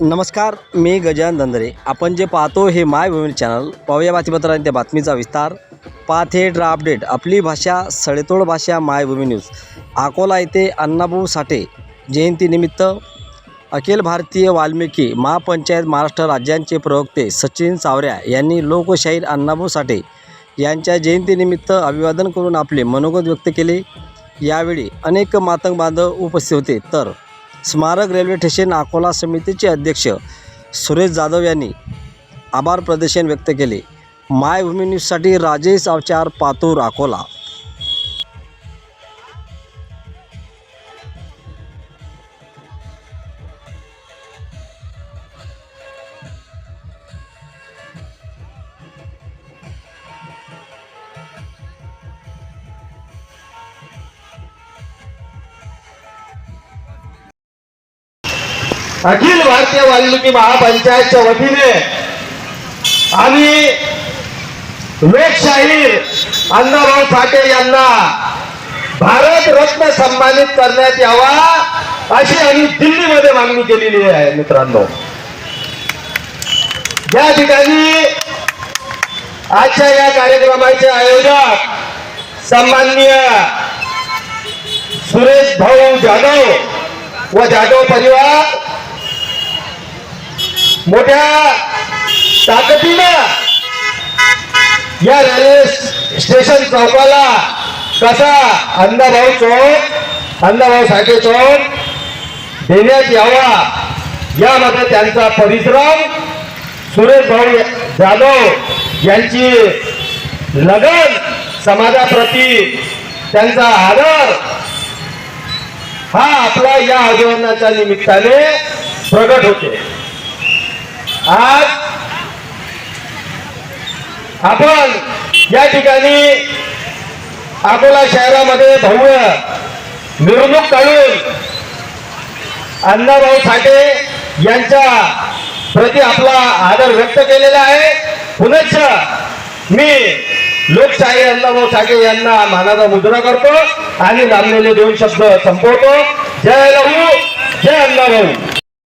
नमस्कार मी गजान दंदरे. आपण जे पाहतो हे माय भूमी चॅनल. पाहूया बातमीपत्रांनी त्या बातमीचा विस्तार. पाथ हे ड्रा अपडेट. आपली भाषा सडेतोड भाषा मायभूमी न्यूज. अकोला येथे अण्णाभाऊ साठे जयंतीनिमित्त अखिल भारतीय वाल्मिकी महापंचायत महाराष्ट्र राज्यांचे प्रवक्ते सचिन सावऱ्या यांनी लोकशाहीर अण्णाभाऊ साठे यांच्या जयंतीनिमित्त अभिवादन करून आपले मनोगत व्यक्त केले. यावेळी अनेक मातंग बांधव उपस्थित होते. तर स्मारक रेल्वे स्टेशन अकोला समितीचे अध्यक्ष सुरेश जाधव यांनी आभार प्रदर्शन व्यक्त केले. मायभूमी न्यूजसाठी राजेश अवचार पातूर अकोला. अखिल भारतीय वाल्मिकी महापंचायतच्या वतीने आणि लोकशाहीर अण्णाभाऊ साठे यांना भारत रत्न सन्मानित करण्यात यावा अशी आम्ही दिल्लीमध्ये मागणी केलेली आहे मित्रांनो. या ठिकाणी आजच्या या कार्यक्रमाचे आयोजक सन्माननीय सुरेश भाऊ जाधव व जाधव परिवार मोठ्या ताकदीनं या रेल्वे स्टेशन चौकाला कसा अंधाभाऊ चौक अंधाभाऊ साठे चौक देण्यात यावा यामध्ये त्यांचा परिश्रम सुरेश भाऊ जाधव यांची लगन समाजाप्रती त्यांचा आदर. हा आपला या आंदोलनाच्या निमित्ताने प्रगट होते. आज आपण या ठिकाणी अकोला शहरामध्ये भव्य मिरवणूक काढून अण्णाभाऊ साठे यांच्या प्रति आपला आदर व्यक्त केलेला आहे. पुनश्च मी लोकशाही अण्णाभाऊ साठे यांना मानाचा मुद्रा करतो आणि नामलेले दोन शब्द संपवतो. जय लहू जय अण्णाभाऊ.